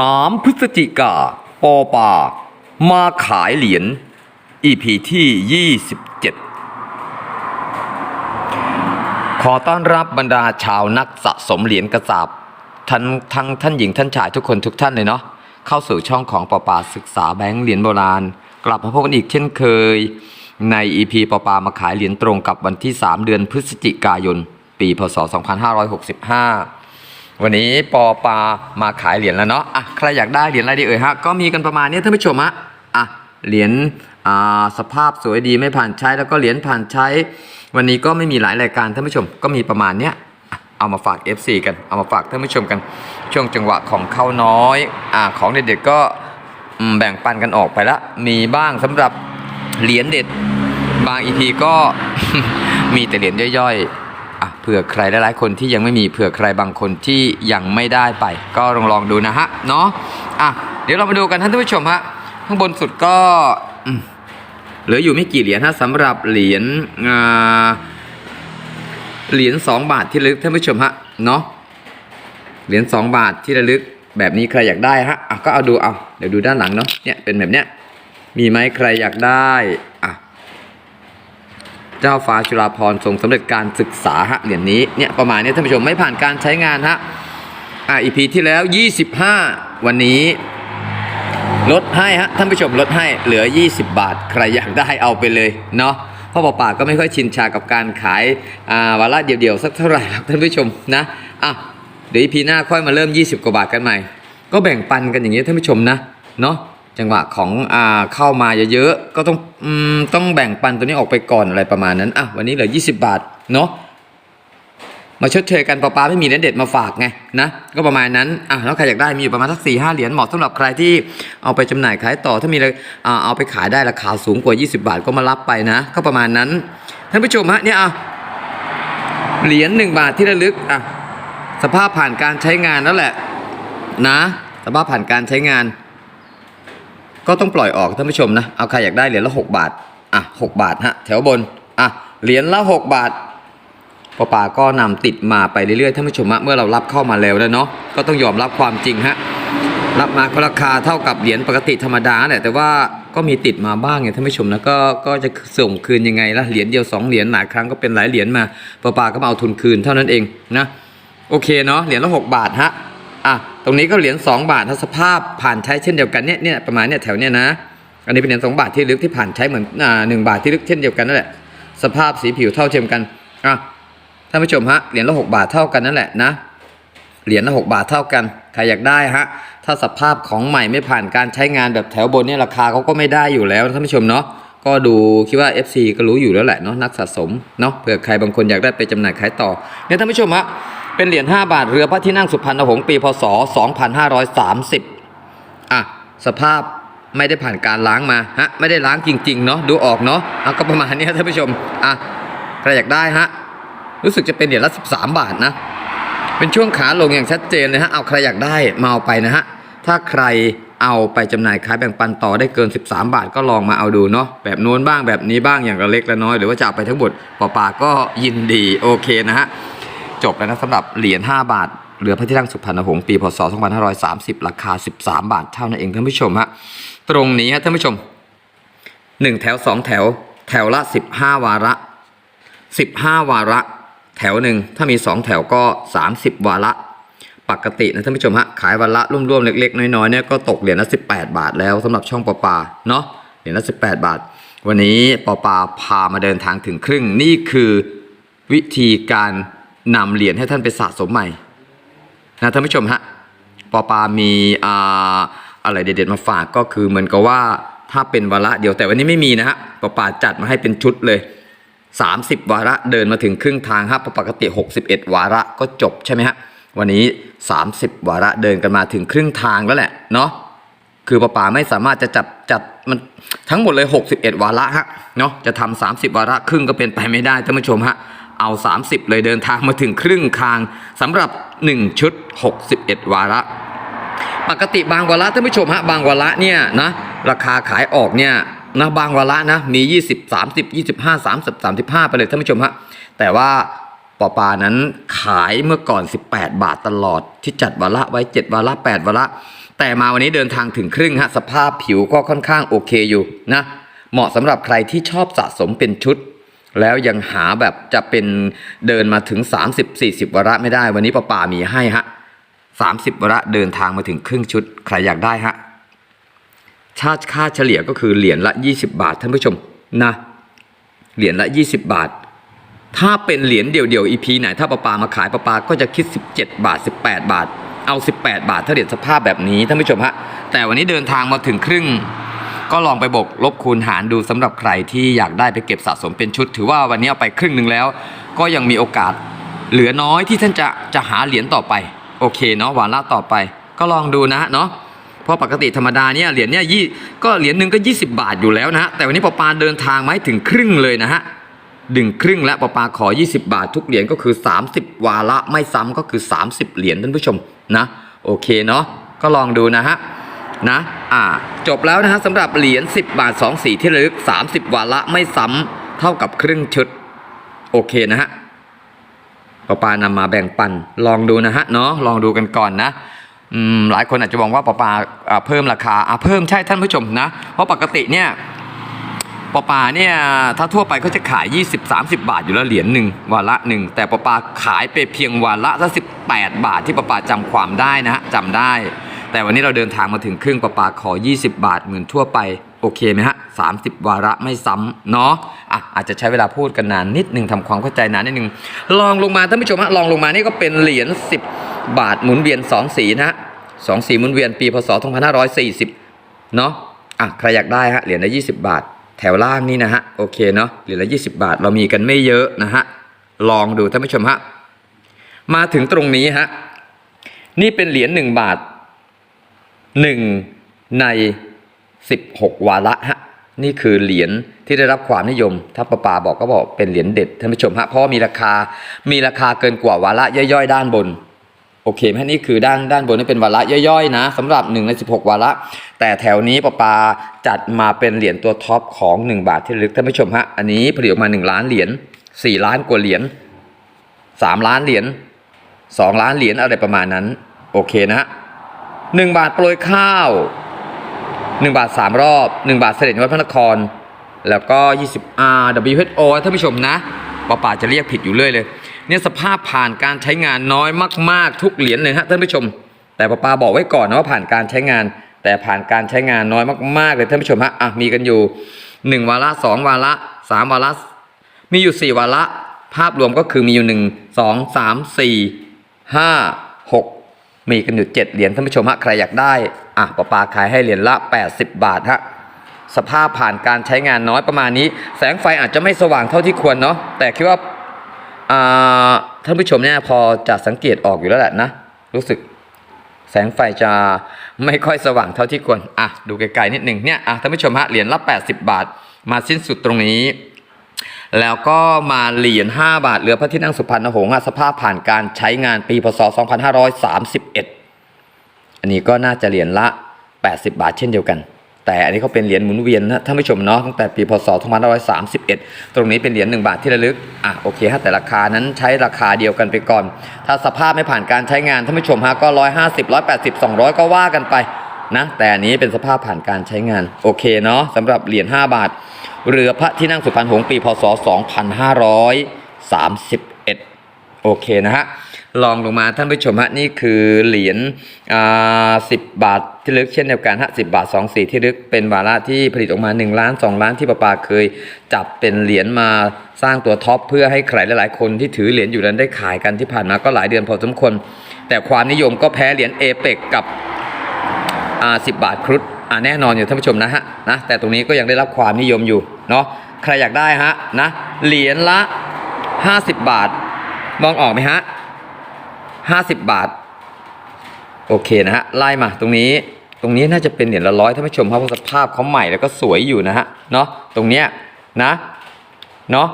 สามพฤศจิกาปอปา มาขายเหรียญ EP ที่ 27 ขอต้อนรับบรรดาชาวนักสะสมเหรียญกระสาบทั้งทั้งท่านหญิงท่านชายทุกคนทุกท่านเลยเนาะเข้าสู่ช่องของปอปาศึกษาแบงค์เหรียญโบราณ กลับมาพบกันอีกเช่นเคย ใน EP ปอปามาขายเหรียญตรงกับวันที่ 3 เดือนพฤศจิกายน ปีพศ 2565 วันนี้ปอปามาขายเหรียญแล้วเนาะอะใครอยากได้เหรียญอะไรดีเอ่ยฮะก็มีกันประมาณนี้ท่านผู้ชมฮะอะเหรียญอ่าสภาพสวยดีไม่ผ่านใช้แล้วก็เหรียญผ่านใช้ วันนี้ก็ไม่มีหลายรายการท่านผู้ชมก็มีประมาณเนี้ยเอามาฝาก FC กันเอามาฝากท่านผู้ชมกันช่วงจังหวะของเข้าน้อยอ่าของเด็ดๆก็แบ่งปันกันออกไปละมีบ้างสำหรับเหรียญเด็ดบางอีพีก็มีแต่เหรียญย่อยๆ เผื่อใครหลายๆคนที่ยังไม่มีเผื่อใครบางคนที่ยังไม่ได้ไป ก็ลองลองดูนะฮะเนาะอะเดี๋ยวเรามาดูกันท่านผู้ชมฮะข้างบนสุดก็เหลืออยู่ไม่กี่เหรียญฮะสำหรับเหรียญเหรียญ2บาทที่ลึกท่านผู้ชมฮะเนาะเหรียญ2บาทที่ระลึกแบบนี้ใครอยากได้ฮะอะก็เอาดูเอาเดี๋ยวดูด้านหลังเนาะเนี่ยเป็นแบบเนี้ยมีไหมใครอยากได้อะ เจ้าฟ้าจุฬาภรณ์ทรงสำเร็จการศึกษาฮะเหรียญนี้เนี่ยประมาณนี้ท่านผู้ชมไม่ผ่านการใช้งานฮะอ่าอีพีที่แล้ว 25 วันนี้ลดให้ฮะท่านผู้ชมลดให้เหลือ 20 บาท ใครอยากได้เอาไปเลยเนาะพราะป่าป่าก็ไม่ค่อยชินชากับการขายอ่าวันละเดียวๆสักเท่าไหร่หรอกท่านผู้ชมนะอะเดี๋ยวอีพีหน้าค่อยมาเริ่ม 20 กว่าบาทกันใหม่ ก็แบ่งปันกันอย่างนี้ท่านผู้ชมนะเนาะ จังหวะของอ่าเข้ามาเยอะๆก็ต้องอืมต้องแบ่งปันตัวนี้ออกไปก่อนอะไรประมาณนั้นอะวันนี้เหลือ 20 บาทเนาะมาชดเชยกันปลาปลาไม่มีเหรียญเด็ดมาฝากไงนะก็ประมาณนั้นอะแล้วใครอยากได้มีอยู่ประมาณสักสี่ห้าเหรียญเหมาะสำหรับใครที่เอาไปจำหน่ายขายต่อถ้ามีเลยอ่าเอาไปขายได้ราคาสูงกว่า 20 บาทก็มารับไปนะ ก็ประมาณนั้นท่านผู้ชมฮะเนี่ยอะเหรียญหนึ่งบาทที่ระลึกอะสภาพผ่านการใช้งานแล้วแหละนะ สภาพผ่านการใช้งาน ก็ต้องปล่อยออกท่านผู้ชมนะ เอาใครอยากได้เหรียญละ 6 บาท อะ 6 บาทฮะ แถวบน อะ เหรียญละ 6 บาทปอปาก็นำติดมาไปเรื่อยๆท่านผู้ชมฮะเมื่อเรารับเข้ามาแล้วแล้วเนาะ ก็ต้องยอมรับความจริงฮะ รับมาราคาเท่ากับเหรียญปกติธรรมดาแหละ แต่ว่าก็มีติดมาบ้างไงท่านผู้ชมนะ ก็ ก็จะส่งคืนยังไงล่ะ เหรียญเดียวสองเหรียญหลายครั้งก็เป็นหลายเหรียญมาปอปาก็มาเอาทุนคืนเท่านั้นเองนะ โอเคเนาะ เหรียญละหกบาทฮะ อะตรงนี้ก็เหรียญ2บาทถ้าสภาพผ่านใช้เช่นเดียวกันเนี่ยเนี่ยประมาณเนี่ยแถวเนี้ยนะ อันนี้เป็นเหรียญ2บาทที่ลึกที่ผ่านใช้เหมือนอ่าหนึ่งบาทที่ลึกเช่นเดียวกันนั่นแหละสภาพสีผิวเท่าเทียมกันอะท่านผู้ชมฮะเหรียญละ6บาทเท่ากันนั่นแหละนะเหรียญละ6บาทเท่ากันใครอยากได้ฮะถ้าสภาพของใหม่ไม่ผ่านการใช้งานแบบแถวบนเนี่ยราคาเขาก็ไม่ได้อยู่แล้วท่านผู้ชมเนาะก็ดูคิดว่า FC ก็รู้อยู่แล้วแหละเนาะนักสะสมเนาะเผื่อใครบางคนอยากได้ไปจำหน่ายขายต่อเนี่ยท่านผู้ชมฮะ เป็นเหรียญ5บาทเรือพระที่นั่งสุพรรณหงษ์ปีพศ 2530 อะ สภาพไม่ได้ผ่านการล้างมาฮะไม่ได้ล้างจริงๆเนาะดูออกเนาะอะก็ประมาณนี้ท่านผู้ชมอะใครอยากได้ฮะรู้สึกจะเป็นเหรียญละ 13 บาทนะ เป็นช่วงขาลงอย่างชัดเจนเลยฮะเอาใครอยากได้มาเอาไปนะฮะถ้าใครเอาไปจำหน่ายขายแบ่งปันต่อได้เกิน 13 บาทก็ลองมาเอาดูเนาะแบบโน้นบ้างแบบนี้บ้างอย่างละเล็กละน้อยหรือว่าจะเอาไปทั้งหมดป่าป่าก็ยินดีโอเคนะฮะ จบแล้วนะสำหรับเหรียญ5บาทเรือพระที่นั่งสุพรรณหงษ์ปีพศ 2530 ราคา 13 บาทเท่านั้นเองท่านผู้ชมฮะตรงนี้ฮะท่านผู้ชม 1 แถว 2 แถว แถวละ 15 วาระ 15 วาระ แถวหนึ่งถ้ามี 2 แถวก็ 30 วาระ ปกตินะท่านผู้ชมฮะขายวันละร่วมๆเล็ก ๆ น้อยๆเนี่ยก็ตกเหรียญละ18 บาทแล้วสำหรับช่องปอปาเนาะเหรียญละ18 บาท วันนี้ปอปาพามาเดินทางถึงครึ่งนี่คือวิธีการ นำเหรียญให้ท่านไปสะสมใหม่นะท่านผู้ชมฮะปอปามีอ่าอะไรเด็ดๆมาฝากก็คือเหมือนกับว่าถ้าเป็นวาระเดียวแต่วันนี้ไม่มีนะฮะปอปาจัดมาให้เป็นชุดเลย 30 วาระเดินมาถึงครึ่งทางครับปกติ 61 วาระก็จบใช่ไหมฮะวันนี้ 30 วาระเดินกันมาถึงครึ่งทางแล้วแหละเนาะคือป้าป๋าไม่สามารถจะจัดจัดมันทั้งหมดเลย 61 วาระฮะเนาะจะทำ30 วาระครึ่งก็เป็นไปไม่ได้ท่านผู้ชมฮะ เอา 30 เลยเดินทางมาถึงครึ่งทางสำหรับ 1 ชุด 61 วาระ ปกติบางวาระท่านผู้ชมฮะบางวาระเนี่ยนะราคาขายออกเนี่ยนะบางวาระนะมี 20 30 25 30 35 ไปเลยท่านผู้ชมฮะแต่ว่าปอปานั้นขายเมื่อก่อน 18 บาทตลอดที่จัดวาระไว้ 7 วาระ 8 วาระ แต่มาวันนี้เดินทางถึงครึ่งฮะสภาพผิวก็ค่อนข้างโอเคอยู่นะเหมาะสำหรับใครที่ชอบสะสมเป็นชุด แล้วยังหาแบบจะเป็นเดินมาถึง 30-40วาระไม่ได้ วันนี้ป้าป่ามีให้ฮะ30วาระเดินทางมาถึงครึ่งชุด ใครอยากได้ฮะชาติค่าเฉลี่ยก็คือเหรียญละ 20 บาทท่านผู้ชมนะเหรียญละ 20 บาท ถ้าเป็นเหรียญเดี่ยวๆ EP ไหน ถ้าปาปามาขายปาปาก็จะคิด 17 บาท 18 บาท เอา 18 บาทถ้าเหรียญสภาพแบบนี้ท่านผู้ชมฮะแต่วันนี้เดินทางมาถึงครึ่ง ก็ลองไปบวกลบคูณหารดูสำหรับใครที่อยากได้ไปเก็บสะสมเป็นชุด ถือว่าวันนี้เอาไปครึ่งหนึ่งแล้ว ก็ยังมีโอกาส เหลือน้อยที่ท่านจะจะหาเหรียญต่อไป โอเคเนาะวาระต่อไป ก็ลองดูนะเนาะเพราะปกติธรรมดาเนี่ยเหรียญเนี่ยยี่ก็เหรียญหนึ่งก็ 20 บาทอยู่แล้วนะฮะแต่วันนี้ปอปาเดินทางมาถึงครึ่งเลยนะฮะดึงครึ่งและปอปาขอ 20 บาท ทุกเหรียญก็คือ 30 วาระไม่ซ้ำก็คือ 30 เหรียญท่านผู้ชมนะ โอเคเนาะก็ลองดูนะฮะ นะอ่าจบแล้วนะฮะสำหรับเหรียญ 10 บาท 2 สีที่ระลึก 30 วาระไม่ซ้ำเท่ากับครึ่งชุด โอเคนะฮะปาปานำมาแบ่งปันลองดูนะฮะเนาะลองดูกันก่อนนะอืมหลายคนอาจจะมองว่าปาปาอ่าเพิ่มราคาอ่าเพิ่มใช่ท่านผู้ชมนะ เพราะปกติเนี่ยปาปาเนี่ยถ้าทั่วไปก็จะขาย 20-30 บาทอยู่แล้วเหรียญหนึ่งวาระหนึ่งแต่ปาปาขายไปเพียงวาระละ18 บาทที่ปาปาจำความได้นะฮะจำได้ แต่วันนี้เราเดินทางมาถึงครึ่งปาปาขอ 20 บาทเหมือนทั่วไป โอเคไหมฮะ 30 วาระไม่ซ้ำเนาะอะอาจจะใช้เวลาพูดกันนานนิดนึงทำความเข้าใจนานนิดนึงลองลงมาท่านผู้ชมฮะลองลงมานี่ก็เป็นเหรียญ10 บาทหมุนเวียน 2 สีนะฮะสองสีหมุนเวียนปีพศ 2540 เนาะอะใครอยากได้ฮะเหรียญละ 20 บาท แถวล่างนี่นะฮะโอเคเนาะเหรียญละ 20 บาทเรามีกันไม่เยอะนะฮะลองดูท่านผู้ชมฮะมาถึงตรงนี้ฮะนี่เป็นเหรียญ1บาท หนึ่งในสิบหกวาระฮะนี่คือเหรียญที่ได้รับความนิยม ถ้าปาปาบอกก็บอกเป็นเหรียญเด็ดท่านผู้ชมฮะเพราะมีราคามีราคาเกินกว่าวาระย่อยๆ ด้านบนโอเคไหมนี่คือด้านด้านบนนี่เป็นวาระย่อยๆ นะสำหรับ1ใน16 วาระ แต่แถวนี้ปาปาจัดมาเป็นเหรียญตัวท็อปของ 1 บาทที่ลึกท่านผู้ชมฮะอันนี้ผลิตออกมา 1 ล้านเหรียญ4ล้านกว่าเหรียญ3ล้านเหรียญ2ล้านเหรียญอะไรประมาณนั้น โอเคนะ ฮะหนึ่งบาทโปรยข้าวหนึ่งบาทสามรอบหนึ่งบาทเสด็จวัดพระนคร แล้วก็ 20 R WHO ท่านผู้ชมนะป้าป่าจะเรียกผิดอยู่เรื่อยเลย เนี่ยสภาพผ่านการใช้งานน้อยมาก ๆ ทุกเหรียญเลยฮะท่านผู้ชม แต่ป้าป่าบอกไว้ก่อนนะว่าผ่านการใช้งาน แต่ผ่านการใช้งานน้อยมาก ๆ เลยท่านผู้ชมฮะอะมีกันอยู่หนึ่งวาระสองวาระสามวาระ มีอยู่สี่วาระ ภาพรวมก็คือมีอยู่หนึ่งสองสา มีกันอยู่เจ็ดเหรียญท่านผู้ชมฮะใครอยากได้อะปาปาขายให้เหรียญละ 80 บาทฮะสภาพผ่านการใช้งานน้อยประมาณนี้ แสงไฟอาจจะไม่สว่างเท่าที่ควรเนาะแต่คิดว่าอ่าท่านผู้ชมเนี่ยพอจะสังเกตออกอยู่แล้วแหละนะ รู้สึกแสงไฟจะไม่ค่อยสว่างเท่าที่ควรอะดูไกลๆนิดหนึ่งเนี่ยอะท่านผู้ชมฮะเหรียญละ 80 บาท มาสิ้นสุดตรงนี้ แล้วก็มาเหรียญ5บาทเรือพระที่นั่งสุพรรณหงษ์สภาพผ่านการใช้งานปีพศ 2531 อันนี้ก็น่าจะเหรียญละ 80 บาทเช่นเดียวกัน แต่อันนี้เขาเป็นเหรียญหมุนเวียนนะท่านผู้ชมเนาะตั้งแต่ปีพศ 2531 ตรงนี้เป็นเหรียญ1บาทที่ระลึกอะโอเคฮะแต่ราคานั้นใช้ราคาเดียวกันไปก่อน ถ้าสภาพไม่ผ่านการใช้งานท่านผู้ชมฮะก็ 150 180 200 ก็ว่ากันไปนะแต่อันนี้เป็นสภาพผ่านการใช้งานโอเคเนาะสำหรับเหรียญ5บาท เรือพระที่นั่งสุพรรณหงษ์ปีพศ 2531 โอเคนะฮะลองลงมาท่านผู้ชมฮะนี่คือเหรียญอ่าสิบาทที่ลึกเช่นเดียวกันฮะสิบาทสองสีที่ลึกเป็นวาระที่ผลิตออกมา 1 ล้าน 2 ล้านที่ประปาเคย จับเป็นเหรียญมาสร้างตัวท็อปเพื่อให้ใครหลายๆคนที่ถือเหรียญอยู่นั้นได้ขายกันที่ผ่านมาก็หลายเดือนพอสมควรแต่ความนิยมก็แพ้เหรียญเอเปกกับอ่าสิบาทครุฑ อ่าแน่นอนอยู่ท่านผู้ชมนะฮะนะแต่ตรงนี้ก็ยังได้รับความนิยมอยู่เนาะใครอยากได้ฮะนะเหรียญละ 50 บาท มองออกไหมฮะ50 บาท โอเคนะฮะไล่มาตรงนี้ตรงนี้น่าจะเป็นเหรียญละร้อยท่านผู้ชมเพราะสภาพเขาใหม่แล้วก็สวยอยู่นะฮะเนาะตรงเนี้ยนะเนาะ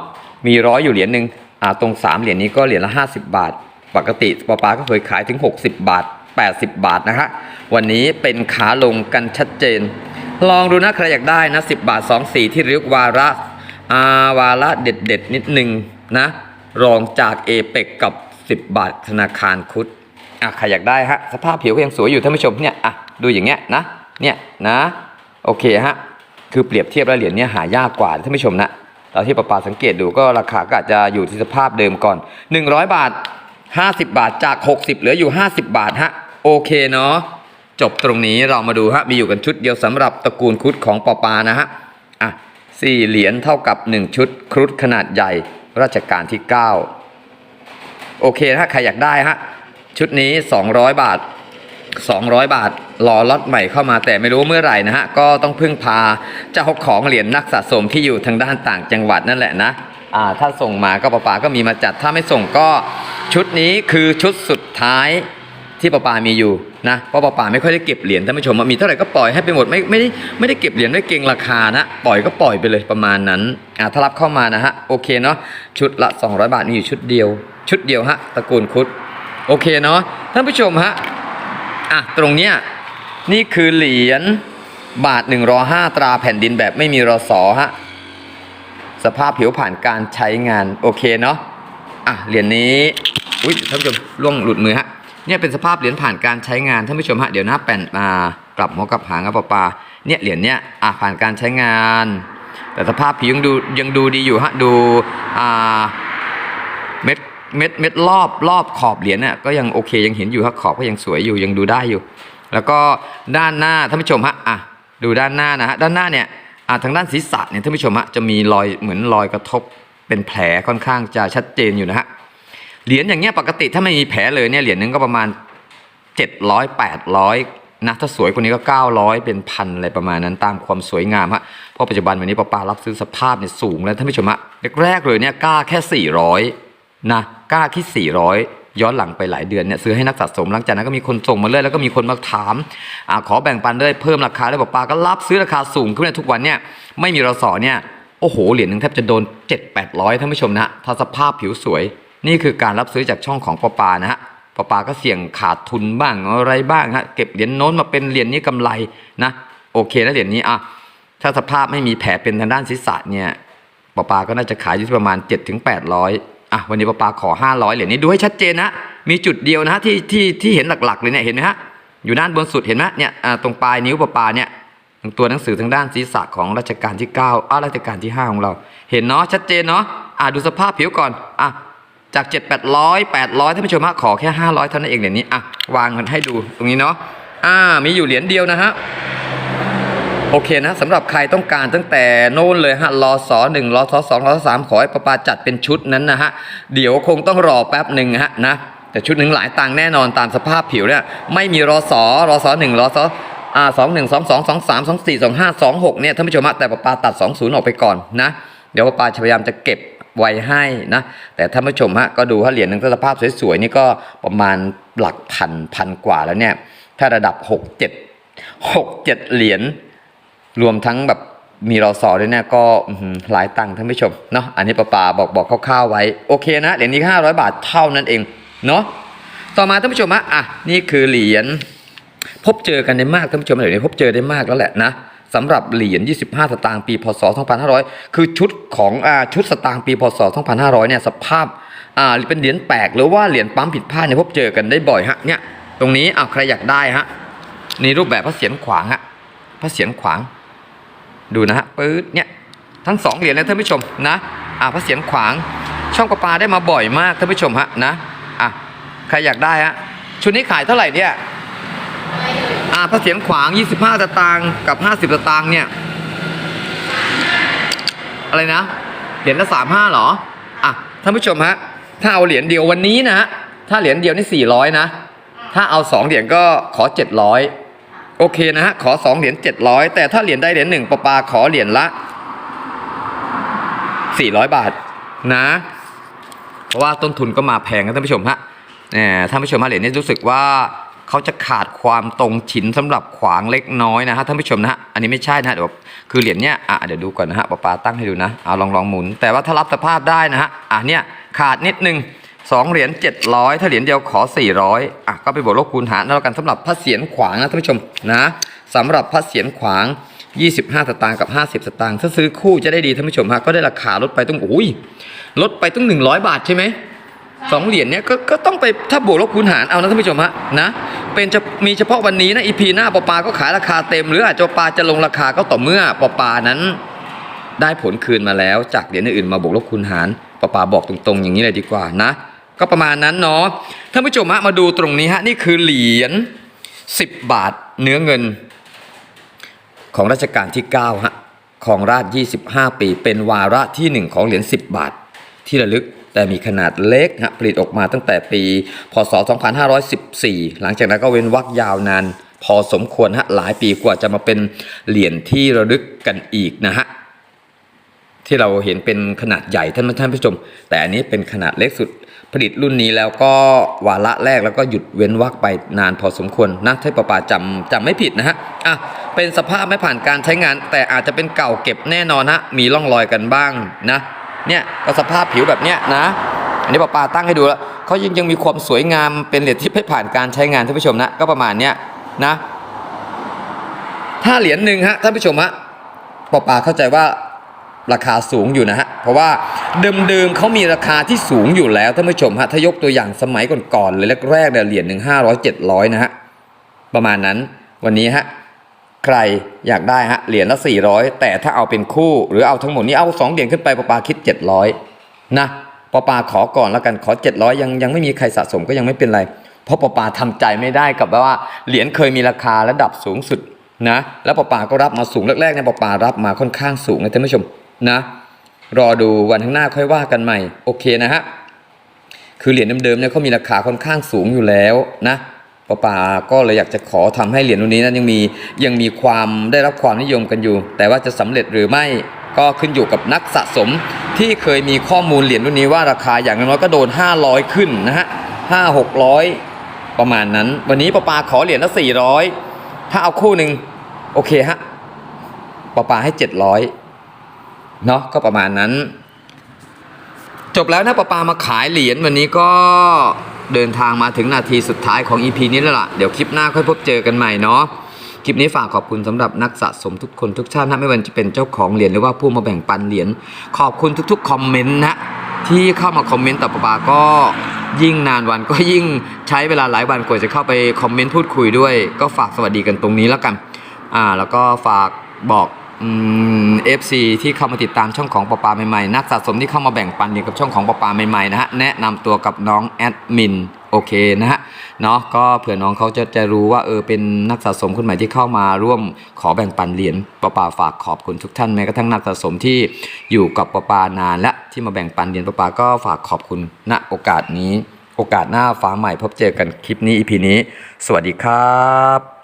มีร้อยอยู่เหรียญหนึ่งอ่าตรงสามเหรียญนี้ก็เหรียญละ 50 บาท ปกติปาปาก็เคยขายถึง 60 บาท 80 บาทนะฮะ วันนี้เป็นขาลงกันชัดเจน ลองดูนะใครอยากได้นะ10 บาท 2 สีที่เรียกวาระอาวาระเด็ดเด็ดๆ นิดนึงนะ รองจากเอเปกกับ 10 บาทธนาคารคุดอะใครอยากได้ฮะสภาพผิวก็ยังสวยอยู่ท่านผู้ชมเนี่ยอะดูอย่างเงี้ยนะเนี่ยนะโอเคฮะคือเปรียบเทียบแล้วเหรียญเนี้ยหายากกว่าท่านผู้ชมนะเราที่ประปาสังเกตดูก็ราคาก็อาจจะอยู่ที่สภาพเดิมก่อน 100 บาท 50 บาทจาก 60 เหลืออยู่ 50 บาทฮะโอเคเนาะ จบตรงนี้เรามาดูฮะมีอยู่กันชุดเดียวสำหรับตระกูลครุฑของปอปานะฮะอะสี่เหรียญเท่ากับ 1 ชุดครุฑขนาดใหญ่รัชกาลที่ 9 โอเคนะฮะใครอยากได้ฮะชุดนี้ 200 บาท 200 บาทรอล็อตใหม่เข้ามาแต่ไม่รู้เมื่อไหร่นะฮะ ก็ต้องพึ่งพาเจ้าของเหรียญนักสะสมที่อยู่ทางด้านต่างจังหวัดนั่นแหละนะอ่าถ้าส่งมาก็ปะปาก็มีมาจัดถ้าไม่ส่งก็ชุดนี้คือชุดสุดท้าย ที่ปะปามีอยู่นะเพราะปะปาไม่ค่อยได้เก็บเหรียญท่านผู้ชมมีเท่าไหร่ก็ปล่อยให้ไปหมดไม่ไม่ได้ไม่ได้เก็บเหรียญไว้เก็งราคานะ ปล่อยก็ปล่อยไปเลยประมาณนั้นอ่าถ้ารับเข้ามานะฮะโอเคเนาะชุดละ 200 บาทมีอยู่ชุดเดียว ชุดเดียวฮะตระกูลคุดโอเคเนาะท่านผู้ชมฮะอะตรงเนี้ยนี่คือเหรียญบาท1รอ5ตราแผ่นดินแบบไม่มีรอสอฮะสภาพผิวผ่านการใช้งานโอเคเนาะอะเหรียญนี้อุ้ยท่านผู้ชมล่วงหลุดมือฮะ เนี่ยเป็นสภาพเหรียญผ่านการใช้งานท่านผู้ชมฮะเดี๋ยวหน้าแป่นมากลับหัวกลับหางครับปะปาเนี่ยเหรียญเนี่ยอะผ่านการใช้งาน แต่สภาพผิวยังดูยังดูดีอยู่ฮะดูอ่าเม็ดเม็ดเม็ดรอบรอบขอบเหรียญเนี่ยก็ยังโอเคยังเห็นอยู่ฮะขอบก็ยังสวยอยู่ยังดูได้อยู่ แล้วก็ด้านหน้าท่านผู้ชมฮะอะดูด้านหน้านะฮะด้านหน้าเนี่ยอ่าทางด้านศีรษะเนี่ยท่านผู้ชมฮะจะมีรอยเหมือนรอยกระทบเป็นแผลค่อนข้างจะชัดเจนอยู่นะฮะ เหรียญอย่างเงี้ยปกติถ้าไม่มีแผลเลยเนี่ยเหรียญนึงก็ประมาณ 700 800นะถ้าสวยกว่านี้ก็ 900 เป็นพันอะไรประมาณนั้นตามความสวยงามฮะเพราะปัจจุบันวันนี้ป้าปารับซื้อสภาพเนี่ยสูงแล้วท่านผู้ชมฮะแรกๆเลยเนี่ยกล้าแค่ 400นะกล้าที่ 400ย้อนหลังไปหลายเดือนเนี่ยซื้อให้นักสะสมหลังจากนั้นก็มีคนส่งมาเรื่อยแล้วก็มีคนมาถามอขอแบ่งปันด้วยเพิ่มราคาด้วยป้าปาก็รับซื้อราคาสูงขึ้นในทุกวันเนี่ยไม่มีรสอเนี่ยโอ้โหเหรียญหนึ่งแทบจะโดน 7 800ท่านผู้ชมนะฮะถ้าสภาพผิวสวย นี่คือการรับซื้อจากช่องของปปานะฮะปปาก็เสี่ยงขาดทุนบ้างอะไรบ้างฮะเก็บเหรียญโน้นมาเป็นเหรียญนี้กำไรนะโอเคนะเหรียญนี้อะถ้าสภาพไม่มีแผลเป็นทางด้านศีรษะเนี่ยปปาก็น่าจะขายอยู่ที่ประมาณ 7-800ถึงอะวันนี้ปปาขอ 500เหรียญนี้ดูให้ชัดเจนนะมีจุดเดียวนะฮะที่ที่ที่เห็นหลักๆเลยเนี่ยเห็นไหมฮะอยู่ด้านบนสุดเห็นไหมเนี่ยอ่าตรงปลายนิ้วปปาเนี่ยตัวหนังสือทางด้านศีรษะของรัชกาลที่9อ้ารัชกาลที่ 5 ของเรา เห็นเนาะชัดเจนเนาะอ่าดูสภาพผิวก่อนอะ จาก 7 800 800ท่านผู้ชมฮะขอแค่ 500 เท่านั้นเองเหรียญนี้อะวางมันให้ดูตรงนี้เนาะอ่ามีอยู่เหรียญเดียวนะฮะโอเคนะสำหรับใครต้องการตั้งแต่โน่นเลยฮะรอสอหนึ่งรอสอสองรอสามขอให้ประปาจัดเป็นชุดนั้นนะฮะเดี๋ยวคงต้องรอแป๊บหนึ่งฮะนะแต่ชุดหนึ่งหลายตังค์แน่นอนตามสภาพผิวเนี่ยไม่มีรอสอรอสอหนึ่งรอสออ่าสองหนึ่งสองสองสองสามสองสี่สองห้าสองหกเนี่ยท่านผู้ชมฮะแต่ประปาตัดสองศูนย์ออกไปก่อนนะเดี๋ยวประปาพยายามจะเก็บ ไว้ให้นะแต่ท่านผู้ชมฮะก็ดูถ้าเหรียญหนึ่งสภาพสวยๆนี่ก็ประมาณหลักพันพันกว่าแล้วเนี่ยถ้าระดับหกเจ็ดหกเจ็ดเหรียญรวมทั้งแบบมีรอสอด้วยเนี่ยก็อื้อหือหลายตังค์ท่านผู้ชมเนาะอันนี้ป้าปาบอกบอกคร่าวๆไว้โอเคนะเหรียญนี้500 บาทเท่านั้นเองเนาะต่อมาท่านผู้ชมฮะอะนี่คือเหรียญพบเจอกันได้มากท่านผู้ชมเหรียญนี้พบเจอได้มากแล้วแหละนะ สำหรับเหรียญ 25 สตางค์ปี พศ 2500 คือชุดของอชุดสตางค์ปี พศ 2500 เนี่ยสภาพอ่าเป็นเหรียญแปลกหรือว่าเหรียญปั๊มผิดพลาดเนี่ยพบเจอกันได้บ่อยฮะเนี่ยตรงนี้อะใครอยากได้ฮะนี่รูปแบบพระเศียรขวางฮะพระเศียรขวาง ดูนะฮะปื๊ดเนี่ยทั้งสองเหรียญนะท่านผู้ชมนะอ่าพระเสียรขวางช่องประปาได้มาบ่อยมากท่านผู้ชมฮะนะอะใครอยากได้ฮะชุดนี้ขายเท่าไหร่เนี่ย อ่าพระเสียรขวาง 25สตางค์กับ 50สตางค์เนี่ย อะไรนะ เหรียญละ35หรอ อะ ท่านผู้ชมฮะ ถ้าเอาเหรียญเดียววันนี้นะฮะถ้าเหรียญเดียวนี่ 400 นะ ถ้าเอาสองเหรียญก็ขอ 700 โอเคนะฮะ ขอ 2 เหรียญ700 แต่ถ้าเหรียญได้เหรียญหนึ่งปะปาขอเหรียญละ 400 บาทนะ เพราะว่าต้นทุนก็มาแพงนะท่านผู้ชมฮะแหมท่านผู้ชมฮะเหรียญนี้รู้สึกว่า เขาจะขาดความตรงชิ้นสำหรับขวางเล็กน้อยนะฮะท่านผู้ชมนะฮะอันนี้ไม่ใช่นะฮะเดี๋ยวคือเหรียญเนี้ยอะเดี๋ยวดูก่อนนะฮะปะปาตั้งให้ดูนะเอาลองลองหมุน แต่ว่าถ้ารับสภาพได้นะฮะอะเนี่ยขาดนิดนึงสองเหรียญ700 ถ้าเหรียญเดียวขอ 400อะก็ไปบวกลบคูณหารแล้วกันสำหรับพระเศียรขวางนะท่านผู้ชมนะสำหรับพระเศียรขวาง 25 สตางค์กับ 50 สตางค์ถ้าซื้อคู่จะได้ดีท่านผู้ชมฮะก็ได้ราคาลดไปต้องอุ้ยลดไปต้อง 100 บาทใช่ไหม สองเหรียญเนี้ยก็ก็ต้องไปถ้าบวกลบคูณหารเอานะท่านผู้ชมฮะนะเป็นจะมีเฉพาะวันนี้นะอีพีหน้าปอปาก็ขายราคาเต็ม หรืออาจจะปอปาจะลงราคาก็ต่อเมื่อปอปานั้นได้ผลคืนมาแล้ว จากเหรียญอื่นมาบวกลบคูณหารปอปาบอกตรงๆ อย่างนี้เลยดีกว่านะ ก็ประมาณนั้นเนาะท่านผู้ชมฮะมาดูตรงนี้ฮะนี่คือเหรียญ10 บาทเนื้อเงิน ของรัชกาลที่9ฮะของราช 25 ปี เป็นวาระที่ 1 ของเหรียญ10 บาทที่ระลึก แต่มีขนาดเล็กฮะผลิตออกมาตั้งแต่ปี พศ 2514 หลังจากนั้นก็เว้นวรรคยาวนานพอสมควรฮะหลายปีกว่าจะมาเป็นเหรียญที่ระลึกกันอีกนะฮะที่เราเห็นเป็นขนาดใหญ่ท่านท่านผู้ชม แต่อันนี้เป็นขนาดเล็กสุดผลิตรุ่นนี้แล้วก็วาระแรกแล้วก็หยุดเว้นวรรคไปนานพอสมควรนะถ้าประปาจำจำไม่ผิดนะฮะอะเป็นสภาพไม่ผ่านการใช้งาน แต่อาจจะเป็นเก่าเก็บแน่นอนฮะมีร่องรอยกันบ้างนะ เนี่ยก็สภาพผิวแบบเนี้ยนะ อันนี้ประปาตั้งให้ดูแล้วเขายังยังมีความสวยงามเป็นเหรียญที่ไม่ผ่านการใช้งานท่านผู้ชมนะ ก็ประมาณเนี้ยนะ ถ้าเหรียญหนึ่งฮะท่านผู้ชมฮะปอปาเข้าใจว่าราคาสูงอยู่นะฮะ เพราะว่าเดิมๆเขามีราคาที่สูงอยู่แล้วท่านผู้ชมฮะ ถ้ายกตัวอย่างสมัยก่อนๆเลยแรกๆเนี่ยเหรียญหนึ่งห้าร้อยเจ็ดร้อยนะฮะ ประมาณนั้นวันนี้ฮะ ใครอยากได้ฮะเหรียญละสี่ร้อยแต่ถ้าเอาเป็นคู่หรือเอาทั้งหมดนี้เอาสองเหรียญขึ้นไปปอปาคิดเจ็ดร้อยนะปอปาขอก่อนแล้วกันขอเจ็ดร้อยยังยังไม่มีใครสะสมก็ยังไม่เป็นไร เพราะปอปาทำใจไม่ได้กับว่าเหรียญเคยมีราคาระดับสูงสุดนะ แล้วปอปาก็รับมาสูงแรกๆเนี่ยปอปารับมาค่อนข้างสูงนะท่านผู้ชมนะ รอดูวันข้างหน้าค่อยว่ากันใหม่โอเคนะฮะคือเหรียญเดิมๆเนี่ยเขามีราคาค่อนข้างสูงอยู่แล้วนะ ปอปาก็เลยอยากจะขอทำให้เหรียญรุ่นนี้นั้นยังมียังมีความได้รับความนิยมกันอยู่ แต่ว่าจะสำเร็จหรือไม่ก็ขึ้นอยู่กับนักสะสมที่เคยมีข้อมูลเหรียญรุ่นนี้ว่าราคาอย่างน้อยก็โดน 500 ขึ้นนะฮะห้าหกร้อยประมาณนั้น วันนี้ปอปาขอเหรียญละ400ถ้าเอาคู่หนึ่งโอเคฮะปอปาให้700เนาะก็ประมาณนั้น จบแล้วนะปอปามาขายเหรียญวันนี้ก็ เดินทางมาถึงนาทีสุดท้ายของ EP นี้แล้วล่ะ เดี๋ยวคลิปหน้าค่อยพบเจอกันใหม่เนาะคลิปนี้ฝากขอบคุณสำหรับนักสะสมทุกคนทุกท่านนะไม่ว่าจะเป็นเจ้าของเหรียญหรือว่าผู้มาแบ่งปันเหรียญขอบคุณทุกๆคอมเมนต์นะที่เข้ามาคอมเมนต์ต่อปอปาก็ยิ่งนานวันก็ยิ่งใช้เวลาหลายวันกว่าจะเข้าไปคอมเมนต์พูดคุยด้วย ก็ฝากสวัสดีกันตรงนี้แล้วกันอ่าแล้วก็ฝากบอก เอฟซีที่เข้ามาติดตามช่องของปอปาใหม่ๆ นักสะสมที่เข้ามาแบ่งปันเกี่ยวกับช่องของปอปาใหม่ๆนะฮะแนะนำตัวกับน้องแอดมินโอเคนะฮะเนาะก็เผื่อน้องเขาจะจะรู้ว่าเออเป็นนักสะสมคนใหม่ที่เข้ามาร่วมขอแบ่งปันเหรียญปอปาฝากขอบคุณทุกท่านแม้กระทั่งนักสะสมที่อยู่กับปอปานาน และที่มาแบ่งปันเหรียญปอปาก็ฝากขอบคุณณโอกาสนี้ โอกาสหน้าฟ้าใหม่พบเจอกันคลิปนี้อีพีนี้ สวัสดีครับ